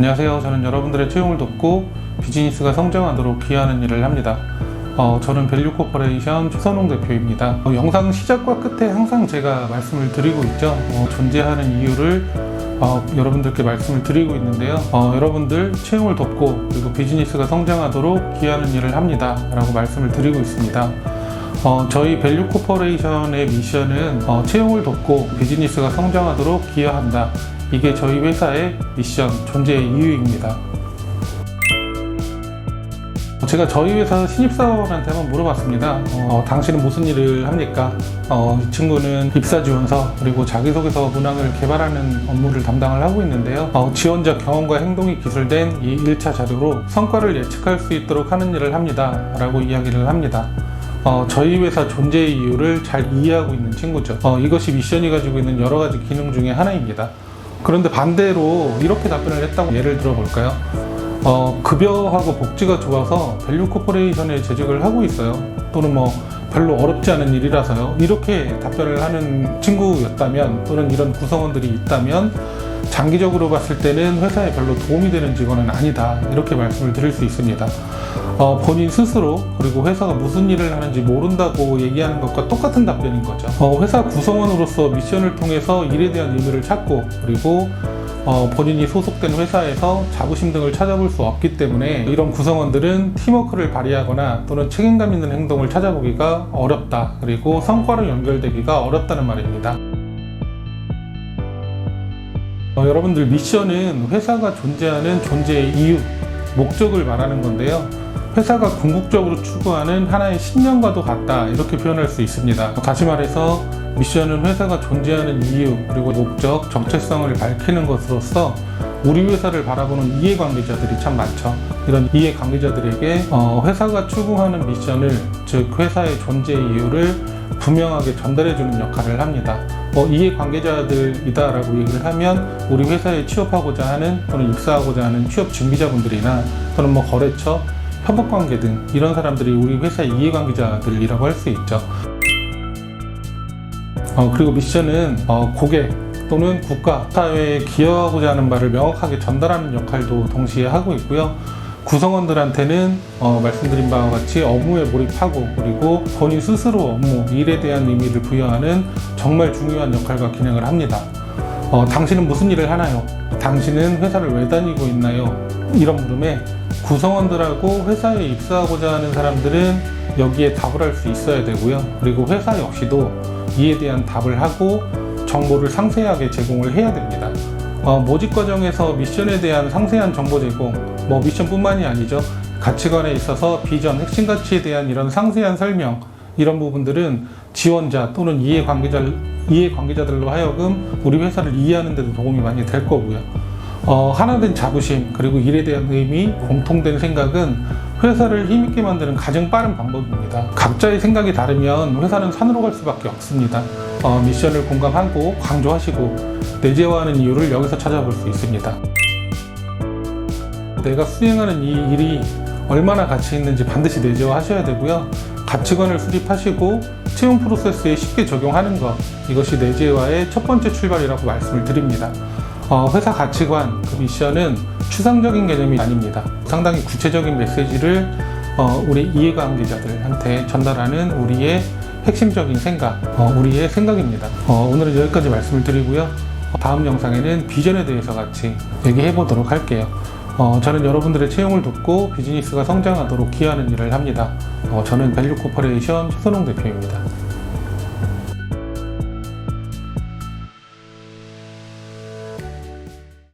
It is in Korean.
안녕하세요. 저는 여러분들의 채용을 돕고 비즈니스가 성장하도록 기여하는 일을 합니다. 어, 저는 밸류 코퍼레이션 최선홍 대표입니다. 어, 영상 시작과 끝에 항상 제가 말씀을 드리고 있죠. 어, 존재하는 이유를 어, 여러분들께 말씀을 드리고 있는데요. 어, 여러분들 채용을 돕고 그리고 비즈니스가 성장하도록 기여하는 일을 합니다. 라고 말씀을 드리고 있습니다. 어, 저희 밸류 코퍼레이션의 미션은 어, 채용을 돕고 비즈니스가 성장하도록 기여한다. 이게 저희 회사의 미션, 존재의 이유입니다. 제가 저희 회사 신입사원한테 한번 물어봤습니다. 어, 당신은 무슨 일을 합니까? 어, 이 친구는 입사 지원서 그리고 자기소개서 문항을 개발하는 업무를 담당을 하고 있는데요. 어, 지원자 경험과 행동이 기술된 이 1차 자료로 성과를 예측할 수 있도록 하는 일을 합니다. 라고 이야기를 합니다. 어, 저희 회사 존재의 이유를 잘 이해하고 있는 친구죠. 어, 이것이 미션이 가지고 있는 여러 가지 기능 중에 하나입니다. 그런데 반대로 이렇게 답변을 했다고 예를 들어 볼까요? 어, 급여하고 복지가 좋아서 밸류 코퍼레이션에 재직을 하고 있어요. 또는 뭐 별로 어렵지 않은 일이라서요. 이렇게 답변을 하는 친구였다면 또는 이런 구성원들이 있다면 장기적으로 봤을 때는 회사에 별로 도움이 되는 직원은 아니다. 이렇게 말씀을 드릴 수 있습니다. 어, 본인 스스로 그리고 회사가 무슨 일을 하는지 모른다고 얘기하는 것과 똑같은 답변인 거죠. 어, 회사 구성원으로서 미션을 통해서 일에 대한 의미를 찾고 그리고 어, 본인이 소속된 회사에서 자부심 등을 찾아볼 수 없기 때문에 이런 구성원들은 팀워크를 발휘하거나 또는 책임감 있는 행동을 찾아보기가 어렵다. 그리고 성과로 연결되기가 어렵다는 말입니다. 어, 여러분들 미션은 회사가 존재하는 존재의 이유, 목적을 말하는 건데요. 회사가 궁극적으로 추구하는 하나의 신념과도 같다 이렇게 표현할 수 있습니다. 다시 말해서 미션은 회사가 존재하는 이유 그리고 목적, 정체성을 밝히는 것으로서 우리 회사를 바라보는 이해관계자들이 참 많죠. 이런 이해 관계자들에게 어, 회사가 추구하는 미션을 즉 회사의 존재 이유를 분명하게 전달해주는 역할을 합니다. 뭐 이해 관계자들이다라고 얘기를 하면 우리 회사에 취업하고자 하는 또는 입사하고자 하는 취업 준비자분들이나 또는 뭐 거래처, 협업 관계 등 이런 사람들이 우리 회사의 이해 관계자들이라고 할 수 있죠. 어, 그리고 미션은 어, 고객 또는 국가, 사회에 기여하고자 하는 바를 명확하게 전달하는 역할도 동시에 하고 있고요. 구성원들한테는 어, 말씀드린 바와 같이 업무에 몰입하고 그리고 본인 스스로 업무, 일에 대한 의미를 부여하는 정말 중요한 역할과 기능을 합니다. 어, 당신은 무슨 일을 하나요? 당신은 회사를 왜 다니고 있나요? 이런 물음에 구성원들하고 회사에 입사하고자 하는 사람들은 여기에 답을 할 수 있어야 되고요. 그리고 회사 역시도 이에 대한 답을 하고 정보를 상세하게 제공을 해야 됩니다. 어, 모집 과정에서 미션에 대한 상세한 정보 제공, 뭐 미션뿐만이 아니죠. 가치관에 있어서 비전, 핵심 가치에 대한 이런 상세한 설명, 이런 부분들은 지원자 또는 이해 관계자 이해 관계자들로 하여금 우리 회사를 이해하는 데도 도움이 많이 될 거고요. 어, 하나된 자부심 그리고 일에 대한 의미, 공통된 생각은 회사를 힘있게 만드는 가장 빠른 방법입니다. 각자의 생각이 다르면 회사는 산으로 갈 수밖에 없습니다. 어, 미션을 공감하고 강조하시고 내재화하는 이유를 여기서 찾아볼 수 있습니다. 내가 수행하는 이 일이 얼마나 가치 있는지 반드시 내재화하셔야 되고요. 가치관을 수립하시고 채용 프로세스에 쉽게 적용하는 것 이것이 내재화의 첫 번째 출발이라고 말씀을 드립니다. 어, 회사 가치관 그 미션은 추상적인 개념이 아닙니다. 상당히 구체적인 메시지를 어, 우리 이해관계자들한테 전달하는 우리의 핵심적인 생각, 어, 우리의 생각입니다. 어, 오늘은 여기까지 말씀을 드리고요. 다음 영상에는 비전에 대해서 같이 얘기해 보도록 할게요. 어, 저는 여러분들의 채용을 돕고 비즈니스가 성장하도록 기여하는 일을 합니다. 어, 저는 밸류 코퍼레이션 최선홍 대표입니다.